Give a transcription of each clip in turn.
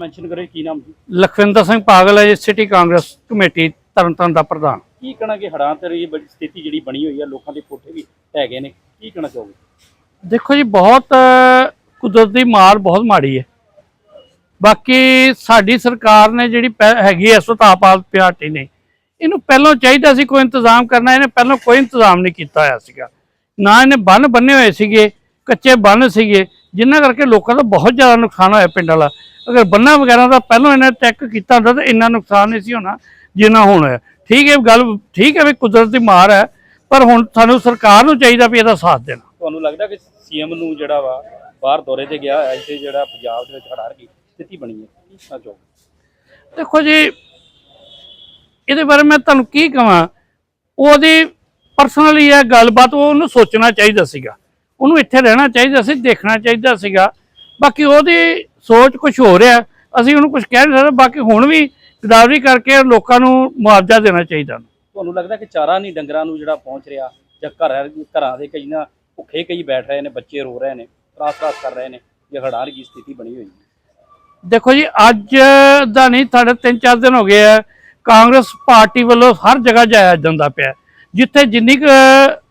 Mention ਕਰੇ ਕੀ ਨਾਮ ਜੀ ਲਖਵਿੰਦਰ ਸਿੰਘ ਪਾਗਲ ਹੈ ਜੀ ਸਿਟੀ ਕਾਂਗਰਸ ਕਮੇਟੀ ਤਰਨਤਾਰਨ ਦਾ ਪ੍ਰਧਾਨ। ਕੀ ਕਹਿਣਾ ਕਿ ਹੜਾਂ ਤੇ ਇਹ ਬੜੀ ਸਥਿਤੀ ਜਿਹੜੀ ਬਣੀ ਹੋਈ ਆ ਲੋਕਾਂ ਦੇ ਕੋਠੇ ਵੀ ਹੈਗੇ ਨੇ। ਕੀ ਕਹਿਣਾ ਚਾਹੋਗੇ? ਦੇਖੋ ਜੀ ਬਹੁਤ ਕੁਦਰਤ ਮਾਰ ਬਹੁਤ ਮਾੜੀ ਹੈ। ਬਾਕੀ ਸਾਡੀ ਸਰਕਾਰ ਨੇ ਜਿਹੜੀ ਹੈਗੀ ਐ ਸੁਤਾਪਾਲ ਪਿਆਟੀ ਨੇ ਇਹਨੂੰ ਪਹਿਲਾਂ ਚਾਹੀਦਾ ਸੀ ਕੋਈ ਇੰਤਜ਼ਾਮ ਕਰਨਾ ਇਹਨੇ ਪਹਿਲਾਂ ਕੋਈ ਇੰਤਜ਼ਾਮ ਨਹੀਂ ਕੀਤਾ ਹੋਇਆ ਸੀਗਾ। ਨਾ ਇਹਨੇ ਬੰਨ ਬੰਨੇ ਹੋਏ ਸੀਗੇ ਕੱਚੇ ਬੰਨ ਸੀਗੇ। ਜਿਨ੍ਹਾਂ ਕਰਕੇ ਲੋਕਾਂ ਦਾ ਬਹੁਤ ਜ਼ਿਆਦਾ ਨੁਕਸਾਨ ਹੋਇਆ ਪਿੰਡ ਵਾਲਾ। ਅਗਰ ਬੰਨਾਂ ਵਗੈਰਾ ਦਾ ਪਹਿਲਾਂ ਇਹਨੇ ਚੈੱਕ ਕੀਤਾ ਹੁੰਦਾ ਤਾਂ ਇੰਨਾ ਨੁਕਸਾਨ ਨਹੀਂ ਸੀ ਹੋਣਾ ਜਿੰਨਾ ਹੁਣ ਹੋਇਆ। ਠੀਕ ਹੈ ਗੱਲ ਠੀਕ ਹੈ ਵੀ ਕੁਦਰਤ ਦੀ ਮਾਰ ਹੈ ਪਰ ਹੁਣ ਸਾਨੂੰ ਸਰਕਾਰ ਨੂੰ ਚਾਹੀਦਾ ਵੀ ਇਹਦਾ ਸਾਥ ਦੇਣਾ। ਤੁਹਾਨੂੰ ਲੱਗਦਾ ਕਿ ਸੀਐਮ ਨੂੰ ਜਿਹੜਾ ਵਾ ਬਾਹਰ ਦੌਰੇ ਤੇ ਗਿਆ ਇੱਥੇ ਜਿਹੜਾ ਪੰਜਾਬ ਦੇ ਵਿੱਚ ਹੜ੍ਹਾਂ ਦੀ ਸਥਿਤੀ ਬਣੀ ਹੈ ਕੀ ਦੇਖੋ ਜੀ ਇਹਦੇ ਬਾਰੇ ਮੈਂ ਤੁਹਾਨੂੰ ਕੀ ਕਹਾਂ ਉਹਦੀ ਪਰਸਨਲੀ ਇਹ ਗੱਲਬਾਤ ਉਹ ਉਹਨੂੰ ਸੋਚਣਾ ਚਾਹੀਦਾ ਸੀਗਾ। ਉਹਨੂੰ ਇੱਥੇ ਰਹਿਣਾ ਚਾਹੀਦਾ ਸੀ ਦੇਖਣਾ ਚਾਹੀਦਾ ਸੀਗਾ। ਬਾਕੀ ਉਹਦੀ ਸੋਚ ਕੁਝ ਹੋ। ਰਿਹਾ ਅਸੀਂ ਉਹਨੂੰ ਕੁਝ ਕਹਿ ਨਹੀਂ ਸਕਦੇ ਬਾਕੀ ਹੁਣ ਵੀ ਗਦਾਵਰੀ ਕਰਕੇ ਲੋਕਾਂ ਨੂੰ ਮੁਆਵਜ਼ਾ ਦੇਣਾ ਚਾਹੀਦਾ। ਤੁਹਾਨੂੰ ਲੱਗਦਾ ਕਿ ਚਾਰਾ ਨਹੀਂ ਡੰਗਰਾਂ ਨੂੰ ਜਿਹੜਾ ਪਹੁੰਚ ਰਿਹਾ ਜਾਂ ਘਰਾਂ ਘਰਾਂ ਦੇ ਕਈ ਨਾ ਭੁੱਖੇ ਕਈ ਬੈਠ ਰਹੇ ਨੇ ਬੱਚੇ ਰੋ ਰਹੇ ਨੇ ਤਰਾਸ ਤਰਾਸ ਕਰ ਰਹੇ ਨੇ ਜੇ ਹੜ੍ਹਾਂ ਦੀ ਸਥਿਤੀ ਬਣੀ ਹੋਈ ਹੈ। ਦੇਖੋ ਜੀ ਅੱਜ ਦਾ ਨਹੀਂ ਸਾਡੇ 3-4 ਦਿਨ ਹੋ ਗਏ ਆ। ਕਾਂਗਰਸ ਪਾਰਟੀ ਵੱਲੋਂ ਹਰ ਜਗ੍ਹਾ ਜਾਇਆ ਜਾਂਦਾ ਪਿਆ। ਜਿੱਥੇ ਜਿੰਨੀ ਕੁ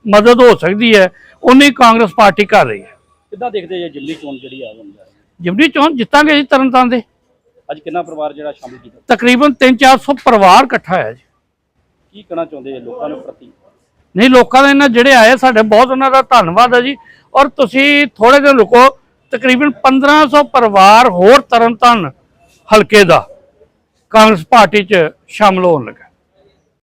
ਮਦਦ ਹੋ ਸਕਦੀ ਹੈ ਉਨੀ ਕਾਂਗਰਸ ਪਾਰਟੀ ਕਰ ਰਹੀ ਹੈ। ਕਿੱਦਾਂ ਦੇਖਦੇ ਜੇ ਜਿਮਨੀ ਚੋਣ ਜਿਹੜੀ ਆ ਰਹੀ ਹੈ ਜਿਮਨੀ ਚੋਣ ਜਿੱਤਾਂਗੇ ਜੀ ਤਰਨਤਾਰਨ ਦੇ। ਅੱਜ ਕਿੰਨਾ ਪਰਿਵਾਰ ਜਿਹੜਾ ਸ਼ਾਮਿਲ ਕੀਤਾ? ਤਕਰੀਬਨ 3-400 ਪਰਿਵਾਰ ਇਕੱਠਾ ਹੈ ਜੀ। ਕੀ ਕਹਿਣਾ ਚਾਹੁੰਦੇ ਜੇ ਲੋਕਾਂ ਨੂੰ ਪ੍ਰਤੀ? ਨਹੀਂ ਲੋਕਾਂ ਦੇ ਇਹਨਾਂ ਜਿਹੜੇ ਆਏ ਸਾਡੇ ਬਹੁਤ ਉਹਨਾਂ ਦਾ ਧੰਨਵਾਦ ਹੈ ਜੀ। ਔਰ ਤੁਸੀਂ ਥੋੜੇ ਦਿਨ ਰੁਕੋ ਤਕਰੀਬਨ 1500 ਪਰਿਵਾਰ ਹੋਰ ਤਰਨਤਾਰਨ ਹਲਕੇ ਦਾ ਕਾਂਗਰਸ ਪਾਰਟੀ 'ਚ ਸ਼ਾਮਲ ਹੋਣ ਲੱਗਾ।